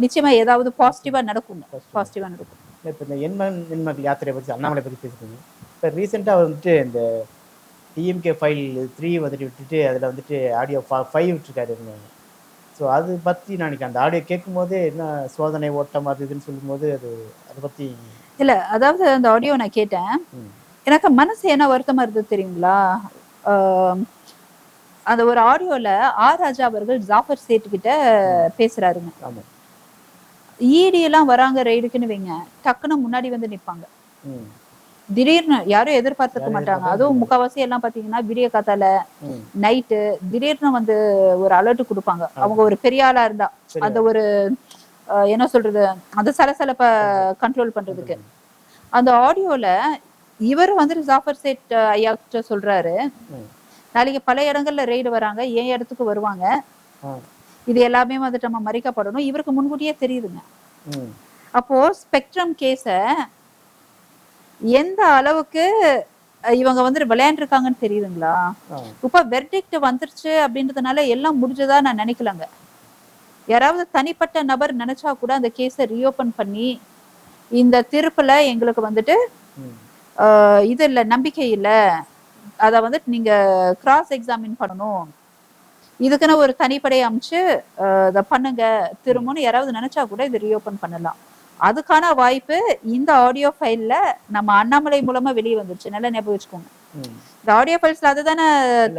நிச்சயமா ஏதாவது பாசிட்டிவா நடக்குங்க பாசிட்டிவா நடக்கும். இப்போ இந்த எண்மன் எண்மக்கள் யாத்திரை பற்றி அண்ணாமலை பற்றி பேசுறீங்க இப்போ ரீசெண்டாக வந்துட்டு இந்த டிஎம்கே ஃபைல் த்ரீ வந்துட்டு விட்டுட்டு அதில் வந்துட்டு ஆடியோ ஃபைவ் விட்டுருக்காரு ஸோ அது பற்றி நான் அந்த ஆடியோ கேட்கும் போதே என்ன சோதனை ஓட்டம் அது இதுன்னு சொல்லும்போது அது அதை பற்றி இல்ல அதாவது அந்த ஆடியோ நான் கேட்டேன். எனக்கு மனசு என்ன வருத்தமா இருந்தது தெரியுங்களா? அந்த ஒரு ஆடியோல ஆர் ராஜா அவர்கள் ஜாஃபர் சேட்டு கிட்ட பேசுறாருங்க. ஆமா. இடி எல்லாம் வராங்க ரைடுக்குன்னு வைங்க. டக்குன்னு முன்னாடி வந்து நிப்பாங்க. ம். திடீர்னு யாரும் எதிர்பார்த்திருக்க யாரும் மாட்டாங்க. அதுவும் முக்காவாசி எல்லாம் பாத்தீங்கன்னா விடிய காத்தால நைட்டு திடீர்னு வந்து ஒரு அலர்ட் கொடுப்பாங்க. அவங்க ஒரு பெரிய ஆளா இருந்தா அந்த ஒரு என்ன சொல்றது அந்த சலசலப்ப கண்ட்ரோல் பண்றதுக்கு. அந்த ஆடியோல இவர் வந்துட்டு ஜாஃபர் சேட் அஹ், ஐயா கிட்ட சொல்றாரு நாளைக்கு பல இடங்கள்ல ரெய்டு வராங்க என் இடத்துக்கு வருவாங்க? இது எல்லாமே வந்துட்டு நம்ம மறிக்கப்படணும். இவருக்கு முன்கூட்டியே தெரியுதுங்க. அப்போ ஸ்பெக்ட்ரம் கேஸ எந்த அளவுக்கு இவங்க வந்துட்டு விளையாண்டுருக்காங்கன்னு தெரியுதுங்களா? இப்ப வெர்டிக்ட் வந்துருச்சு அப்படின்றதுனால எல்லாம் முடிஞ்சதா நான் நினைக்கலங்க. யாராவது தனிப்பட்ட நபர் நினைச்சா கூட அந்த கேஸை ரீஓபன் பண்ணி இந்த தீர்ப்புல எங்களுக்கு வந்துட்டு இது இல்ல நம்பிக்கை இல்ல. அத வந்துட்டு நீங்க கிராஸ் எக்ஸாமின் பண்ணணும். இதுக்குன்னு ஒரு தனிப்படை அமைச்சு இத பண்ணுங்க. திரும்பவும் யாராவது நினைச்சா கூட இது ரீஓபன் பண்ணலாம். அதுக்கான வாய்ப்பு இந்த ஆடியோ ஃபைல்ல நம்ம அண்ணாமலை மூலமா வெளியே வந்துருச்சு. நல்லா ஞாபகம் வச்சுக்கோங்க. இந்த ஆடியோ ஃபைல்ஸ்ல அதுதானே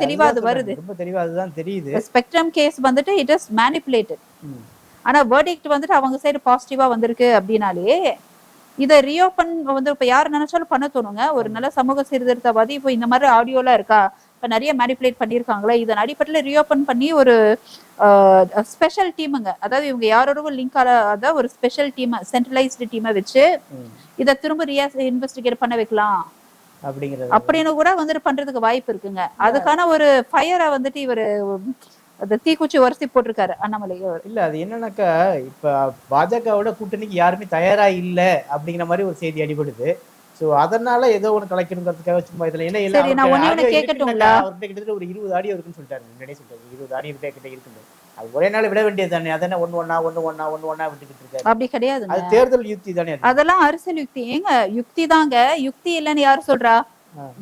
தெளிவா அது. வருது. ரொம்ப தெளிவா அதுதான் தெரியுது. ஸ்பெக்ட்ரம் கேஸ் வந்துட்டு இட் இஸ் மேனிப்புலேட்டட் ஆனா வேர்டிக்ட் வந்துட்டு அவங்க சைடு பாசிட்டிவா வந்திருக்கு அப்படின்னாலே இதை ரீஓபன் வந்து இப்ப யார் நினைச்சாலும் பண்ண தோணுங்க. ஒரு நல்ல சமூக சீர்திருத்தவாதி இப்போ இந்த மாதிரி ஆடியோலாம் இருக்கா? இப்ப நிறைய மேனிப்புலேட் பண்ணியிருக்காங்களா இதன் அடிப்படையில் ரீஓபன் பண்ணி ஒரு ஸ்பெஷல் டீமுங்க அதாவது இவங்க யாரோடவும் லிங்க் ஆகாத ஒரு ஸ்பெஷல் டீம் சென்ட்ரலைஸ்டு டீமை வச்சு இதை திரும்ப ரியா இன்வெஸ்டிகேட் பண்ண வைக்கலாம். அப்படிங்கிறது. அப்படின்னு கூட வந்துட்டு பண்றதுக்கு வாய்ப்பு இருக்குங்க. அதுக்கான ஒரு ஃபயரை வந்துட்டு இவரு அந்த தீக்குச்சி உரசி போட்டிருக்காரு அண்ணாமலை அவர். இல்ல அது என்னன்னாக்கா இப்ப பாஜகவோட கூட்டணிக்கு யாருமே தயாரா இல்ல அப்படிங்கிற மாதிரி ஒரு செய்தி அடிபடுது. சோ அதனால ஏதோ ஒண்ணு கலைக்கணுங்கிறதுக்காக சும்மா இதுல என்ன இல்ல அவர்கிட்ட கிட்டத்தட்ட ஒரு இருபது ஆடியோ இருக்குன்னு சொல்லிட்டாரு. முன்னாடியே சொல்லிட்டாரு. இருபது ஆடியோ கிட்ட கிட்ட இருக்குது அது ஒரே நாள் விட வேண்டியது தானே. அதென்ன ஒண்ணு ஒண்ணா ஒண்ணு ஒண்ணா ஒண்ணு ஒண்ணா விட்டுக்கிட்டு இருக்காரு. அப்படி கிடையாதுங்க அது தேர்தல் யுக்தி தானே அது. அதெல்லாம் அரசியல் யுக்தி. ஏங்க யுக்தி தாங்க. யுக்தி இல்லைன்னு யாரு சொல்றா.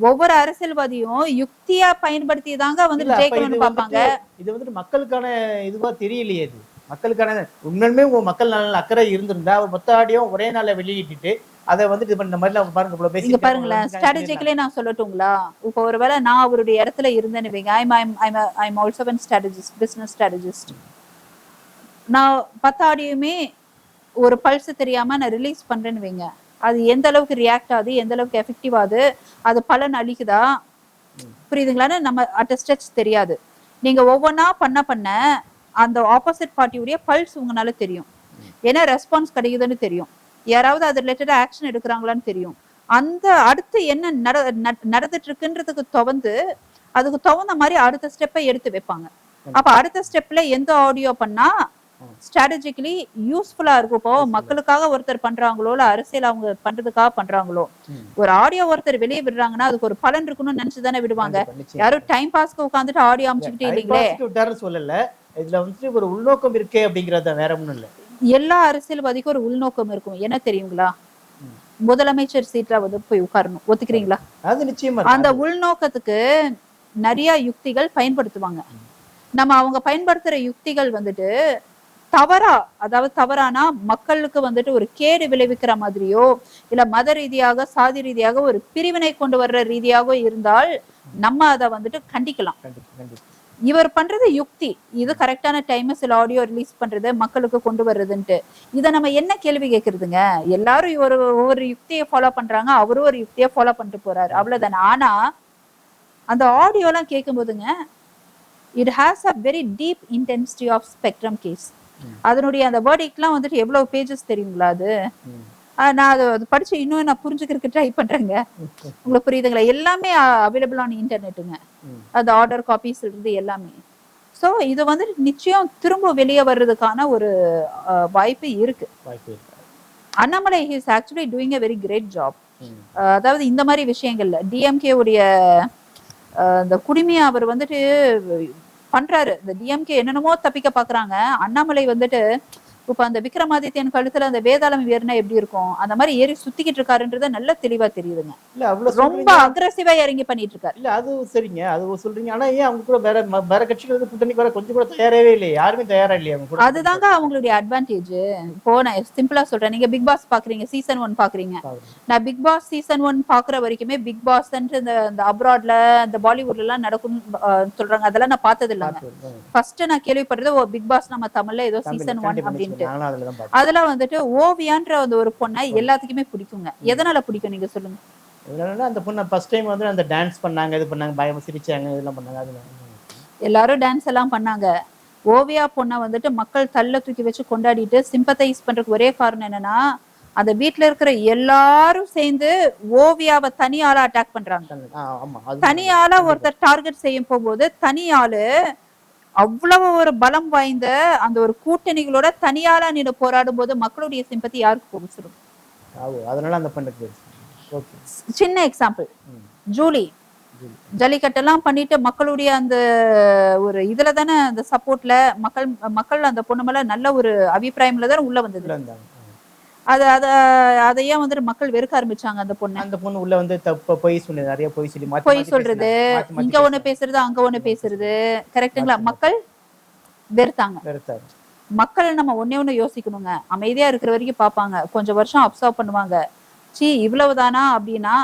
ஒவ்வொரு அரசியல்வாதியும் யுக்தியா பயன்படுத்தி தாங்க அப்ப ஜெயிக்கணும்னு இது பாப்பாங்க இது வந்துட்டு மக்களுக்கான இதுவா தெரியலையே இது. மக்களுக்கான உண்மையுமே உங்க மக்கள் நலன்ல அக்கறை இருந்திருந்தா ஒரு மொத்த ஆடியோ ஒரே நாள்ல வெளியிட்டுட்டு அதை வந்துட்டு இது பண்ண இந்த மாதிரி பாருங்க இவ்வளவு பேசி பாருங்களேன் ஸ்ட்ராட்டஜிக்கலே நான் சொல்லட்டுங்களா? இப்போ ஒருவேளை நான் அவருடைய இடத்துல இருந்தேன்னு வைங்க I'm I'm I'm I'm also an strategist business strategist நான் பத்து ஆடியோமே ஒரு பல்ஸ் தெரியாம நான் ரிலீஸ் பண்றேன்னு வைங்க. அது எந்த அளவுக்கு ரியாக்ட் ஆகுது எந்த அளவுக்கு எஃபெக்டிவ் ஆகுது அது பலன் அளிக்குதா? புரியுதுங்களான்னு நம்ம அட் ஸ்ட்ரெச் தெரியாது. நீங்க ஒவ்வொன்றா பண்ண பண்ண அந்த ஆப்போசிட் பார்ட்டியுடைய பல்ஸ் உங்களால தெரியும். ஏன்னா ரெஸ்பான்ஸ் கிடைக்குதுன்னு தெரியும். யாராவது அது ரிலேட்டடா ஆக்ஷன் எடுக்கிறாங்களான்னு தெரியும். அந்த அடுத்து என்ன நட நட- நடந்துட்டு இருக்குன்றதுக்கு துவந்து அதுக்கு தகுந்த மாதிரி அடுத்த ஸ்டெப்பை எடுத்து வைப்பாங்க. அப்ப அடுத்த ஸ்டெப்ல எந்த ஆடியோ பண்ணா ஸ்ட்ராட்டஜிக்கலி யூஸ்ஃபுல்லா இருக்கும். இப்போ மக்களுக்காக ஒருத்தர் பண்றாங்களோ இல்ல அரசியல் அவங்க பண்றதுக்காக பண்றாங்களோ. ஒரு ஆடியோ ஒருத்தர் வெளியே விடுறாங்கன்னா அதுக்கு ஒரு பலன் இருக்கணும்னு நினைச்சு தானே விடுவாங்க. யாரும் டைம் பாஸ்க்கு உட்காந்துட்டு ஆடியோ அமைச்சுக்கிட்டே இல்லைங்களே. சொல்லல. இதுல வந்துட்டு ஒரு உள்நோக்கம் இருக்கே அப்படிங்கறது வேற ஒண்ணும் இல்ல. எல்லா அரசியல்வாதிக்கும் ஒரு உள்நோக்கம் இருக்கும். என்ன தெரியுங்களா. முதலமைச்சர் சீட்ல வந்து போய் உட்காரணும். ஒத்துக்கிறீங்களா? அது நிச்சயமா. அந்த உள்நோக்கத்துக்கு நிறைய யுக்திகள் பயன்படுத்துவாங்க. நம்ம அவங்க பயன்படுத்துற யுக்திகள் வந்துட்டு தவறா அதாவது தவறானா மக்களுக்கு வந்துட்டு ஒரு கேடு விளைவிக்கிற மாதிரியோ இல்ல மத ரீதியாக சாதி ரீதியாக ஒரு பிரிவினை கொண்டு வர்ற ரீதியாக இருந்தால் நம்ம அதை வந்துட்டு கண்டிக்கலாம். இவர் பண்றது யுக்தி. இது கரெக்டான டைம் சில ஆடியோ ரிலீஸ் பண்றது மக்களுக்கு கொண்டு வர்றதுன்ட்டு. இதை நம்ம என்ன கேள்வி கேட்கறதுங்க எல்லாரும் ஒரு ஒவ்வொரு யுக்தியை ஃபாலோ பண்றாங்க அவரும் ஒரு யுக்தியை ஃபாலோ பண்ணிட்டு போறாரு. அவ்வளவுதானே. ஆனா அந்த ஆடியோலாம் கேட்கும் போதுங்க it has a very deep intensity of spectrum case. அதனுடைய அந்த வேர்டிக்ட்லாம் வந்துட்டு எவ்வளவு பேஜஸ் தெரியுங்களா அது? நான் அதை படிச்சு இன்னும் நான் புரிஞ்சுக்கிறதுக்கு ட்ரை பண்றேங்க. உங்களுக்கு புரியுதுங்களா? எல்லாமே அவைலபிள் ஆன் இன்டர்நெட்டுங்க. அது ஆர்டர் காப்பீஸ் இருந்து எல்லாமே. ஸோ இது வந்து நிச்சயம் திரும்ப வெளியே வர்றதுக்கான ஒரு வாய்ப்பு இருக்கு. Annamalai is actually doing a very great job. அதாவது இந்த மாதிரி விஷயங்கள்ல டிஎம்கே உடைய இந்த குடிமையை அவர் வந்துட்டு பண்றாரு. இந்த டிஎம்கே என்னென்னமோ தப்பிக்க பாக்குறாங்க. அண்ணாமலை வந்துட்டு இப்ப அந்த விக்ரமாதித்யன் கழுத்துல அந்த வேதாளம் ஏறினா எப்படி இருக்கும்? அந்த மாதிரி ஏறி சுத்திக்கிட்டு இருக்காருன்றத நல்ல தெளிவா தெரியுதுங்க. இல்ல அவ்வளவு ரொம்ப அக்ரஸிவா இறங்கி பண்ணிட்டு இருக்காரு இல்ல அது சரிங்க. அது சொல்றீங்க. ஆனா ஏன் அவங்க கூட வேற வேற கட்சிகள் வந்து கூட்டணிக்கு வர கொஞ்சம் கூட தயாராகவே இல்லையே. யாருமே தயாரா இல்லையா அவங்க கூட அதுதாங்க அவங்களுடைய அட்வான்டேஜ் இப்போ நான் சிம்பிளா சொல்றேன். நீங்க பிக் பாஸ் பாக்குறீங்க சீசன் ஒன் பாக்குறீங்க. நான் பிக் பாஸ் சீசன் ஒன் பாக்குற வரைக்குமே பிக் பாஸ் இந்த இந்த அப்ராட்ல இந்த பாலிவுட்ல எல்லாம் நடக்கும் சொல்றாங்க. அதெல்லாம் நான் பார்த்தது இல்லைங்க. ஃபர்ஸ்ட் நான் கேள்விப்பட்டது ஓ பிக் பாஸ் நம்ம தமிழ்ல ஏதோ சீசன் ஒன் கண்டிப்பா அப்படின்ட்டு நிச்சயமா. நானும் அதுல தான் பார்த்தேன். அதுல வந்துட்டு ஓவியான்ற அந்த ஒரு பொண்ணை எல்லாத்துக்குமே பிடிக்குங்க. எதனால பிடிக்கும் நீங்க சொல்லுங்க. அந்த பொண்ணு ஃபர்ஸ்ட் டைம் வந்து அந்த டான்ஸ் பண்ணாங்க இது பண்ணாங்க பயமா சிரிச்சாங்க இதெல்லாம் பண்ணாங்க எல்லாரும் டான்ஸ் எல்லாம் பண்ணாங்க. ஓவியா பொண்ணை வந்துட்டு மக்கள் தள்ள தூக்கி வச்சு கொண்டாடிட்டு சிம்பத்தைஸ் பண்றதுக்கு ஒரே காரணம் என்னன்னா அந்த வீட்ல இருக்கிற எல்லாரும் சேர்ந்து ஓவியாவை தனி ஆளா அட்டாக் பண்றாங்க ஆ, ஆமா அது தனி ஆளா ஒருத்தர் டார்கெட் செய்யும் போகும்போது தனி ஆளு அவ்வளவு ஒரு பலம் வாய்ந்த அந்த ஒரு கூட்டணிகளோட தனியாளா நின்று போராடும் போது மக்களுடைய சிம்பத்தி யாருக்கு போகும் சொல்லுங்க ஆவு, அதனால அந்த பொண்ணுக்கு ஓகே சின்ன எக்ஸாம்பிள் ஜூலி. ஜூலி. ஜல்லிக்கட்டெல்லாம் பண்ணிட்டு மக்களுடைய அந்த ஒரு இதுல தானே அந்த சப்போர்ட்ல மக்கள் மக்கள் அந்த பொண்ணு மேல நல்ல ஒரு அபிப்பிராயம்ல தானே உள்ள வந்தது. அது அத அதையே வந்துட்டு மக்கள் வெறுக்க ஆரம்பிச்சாங்க அந்த பொண்ணை. அந்த பொண்ணு உள்ள வந்து தப்ப பொய் சொல்லி நிறைய பொய் சொல்லி பொய் சொல்றது, இங்க ஒண்ணு பேசுறது அங்க ஒண்ணு பேசுறது. கரெக்ட்டுங்களா மக்கள் வெறுத்தாங்க. வெறுத்தாரு. மக்கள் நம்ம ஒண்ணே ஒண்ணு யோசிக்கணுங்க. அமைதியா இருக்கிற வரைக்கும் பார்ப்பாங்க. கொஞ்சம் வருஷம் அப்சர்வ் பண்ணுவாங்க. சீ இவ்வளவுதானா அப்படின்னா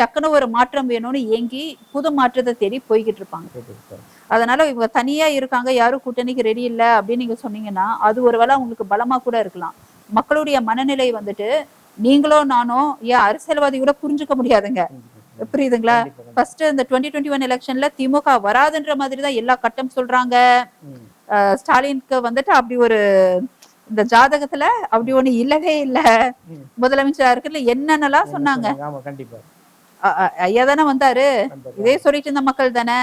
டக்குன்னு ஒரு மாற்றம் வேணும்னு ஏங்கி புது மாற்றத்தை தேடி போய்கிட்டு இருப்பாங்க. அதனால இவங்க தனியா இருக்காங்க யாரும் கூட்டணிக்கு ரெடி இல்ல அப்படின்னு நீங்க சொன்னீங்கன்னா அது ஒருவேளை உங்களுக்கு பலமா கூட இருக்கலாம். மக்களுடைய மனநிலை வந்துட்டு நீங்களோ நானோ ஏன் அரசியல்வாதி கூட புரிஞ்சுக்க முடியாதுங்க. புரியுதுங்களா. ஃபர்ஸ்ட் இந்த டுவெண்ட்டி டுவெண்ட்டி ஒன் எலெக்ஷன்ல திமுக வராதுன்ற மாதிரி தான் எல்லா கட்டம் சொல்றாங்க. ஸ்டாலினுக்கு வந்துட்டு அப்படி ஒரு இந்த ஜாதகத்துல அப்படி ஒண்ணு இல்லவே இல்ல. முதலமைச்சரா இருக்குல்ல என்னென்னலாம் சொன்னாங்க. ஐயா தானே வந்தாரு. இதே சொல்லிட்டு இருந்த மக்கள் தானே.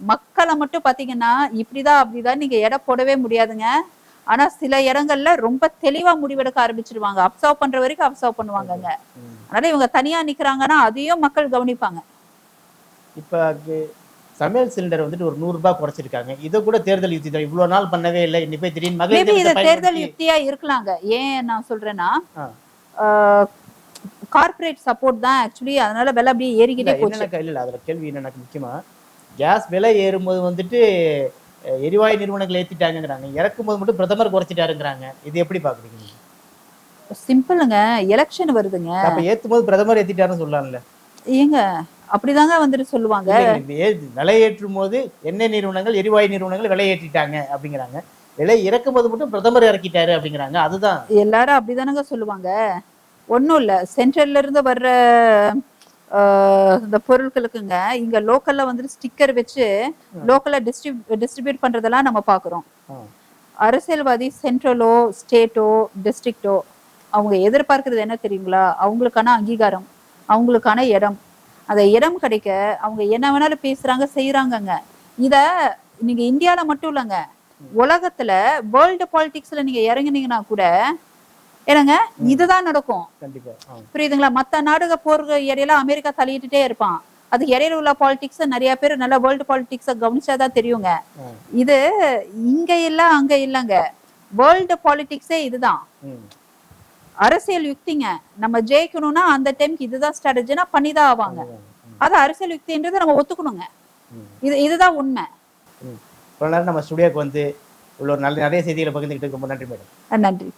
மக்களை மட்டும் பாத்தீங்கன்னா இப்படிதான் அப்படிதான் நீங்க எடை போடவே முடியாதுங்க. ஆனா சில இடங்கள்ல ரொம்ப தெளிவா முடிவெடுக்க ஆரம்பிச்சிருவாங்க. அப்சர்வ் பண்ற வரைக்கும் அப்சர்வ் பண்ணுவாங்கங்க. அதனால இவங்க தனியா நிக்கிறாங்கன்னா அதையும் மக்கள் கவனிப்பாங்க. இப்ப சமையல் சிலிண்டர் வந்துட்டு ஒரு நூறு ரூபாய் குறைச்சிருக்காங்க. இதை கூட தேர்தல் யுத்தி தான் இவ்வளவு நாள் பண்ணவே இல்லை. இன்னி போய் திடீர்னு மகளிர் இத தேர்தல் யுக்தியா இருக்கலாங்க. ஏன் நான் சொல்றேன்னா ஆ. கார்ப்பரேட் சப்போர்ட் தான் ஆக்சுவலி அதனால விலை அப்படியே ஏறிக்கிட்டே போச்சு. இல்ல இல்ல அதுல கேள்வி என்னன்னா முக்கியமா கேஸ் விலை ஏறும்போது வந்துட்டு எரிவாயு நிறுவனங்கள் ஏத்திட்டாங்கங்கிறாங்க. இறக்கும் போது மட்டும் பிரதமர் குறைச்சிட்டாருங்கிறாங்க. இது எப்படி பாக்குறீங்க? சிம்பிளுங்க. எலெக்ஷன் வருதுங்க. அப்ப ஏத்தும் போது பிரதமர் ஏத்திட்டாருன்னு சொல்லலாம்ல. ஏங்க அப்படிதாங்க வந்துட்டு சொல்லுவாங்க. விலை ஏற்றும் போது எண்ணெய் நிறுவனங்கள் எரிவாயு நிறுவனங்கள் விலை ஏற்றிட்டாங்க அப்படிங்கிறாங்க. விலை இறக்கும் போது மட்டும் பிரதமர் இறக்கிட்டாரு அப்படிங்கிறாங்க. அதுதான். எல்லாரும் அப்படிதானங்க சொல்லுவாங்க. ஒண்ணும் இல்ல. சென்ட்ரல்ல இருந்து வர்ற இந்த பொருட்களுக்குங்க இங்க லோக்கல்ல வந்துட்டு ஸ்டிக்கர் வச்சு லோக்கல்ல டிஸ்ட்ரிப் டிஸ்ட்ரிபியூட் பண்றதெல்லாம் நம்ம பாக்குறோம். அரசியல்வாதி சென்ட்ரலோ ஸ்டேட்டோ டிஸ்ட்ரிக்டோ அவங்க எதிர்பார்க்கறது என்ன தெரியுங்களா? அவங்களுக்கான அங்கீகாரம் அவங்களுக்கான இடம். அந்த இடம் கிடைக்க அவங்க என்ன வேணாலும் பேசுறாங்க செய்யறாங்கங்க இத நீங்க இந்தியால மட்டும் இல்லைங்க உலகத்துல வேர்ல்டு பாலிடிக்ஸ்ல நீங்க இறங்குனீங்கன்னா கூட என்னங்க? இதுதான் நடக்கும். புரியுதுங்களா? மத்த நாடுக போர் இடையில அமெரிக்கா தலையிட்டுட்டே இருப்பான். அது இடையில உள்ள பாலிடிக்ஸ் நிறைய பேர் நல்ல வேர்ல்டு பாலிடிக்ஸ கவனிச்சாதான் தெரியுங்க. இது இங்க இல்ல அங்க இல்லங்க. வேர்ல்டு பாலிடிக்ஸே இதுதான். அரசியல் யுக்திங்க. நம்ம ஜெயிக்கணும்னா அந்த டைம்க்கு இதுதான் ஸ்ட்ராட்டஜினா பண்ணிதான் ஆவாங்க. அது அரசியல் யுக்தின்றதை நம்ம ஒத்துக்கணுங்க. இது இதுதான் உண்மை. நேரம் நம்ம ஸ்டுடியோக்கு வந்து இவ்வளவு நல்ல நிறைய செய்திகளை பகிர்ந்துக்கிட்டு ரொம்ப நன்றி மேடம். நன்றி.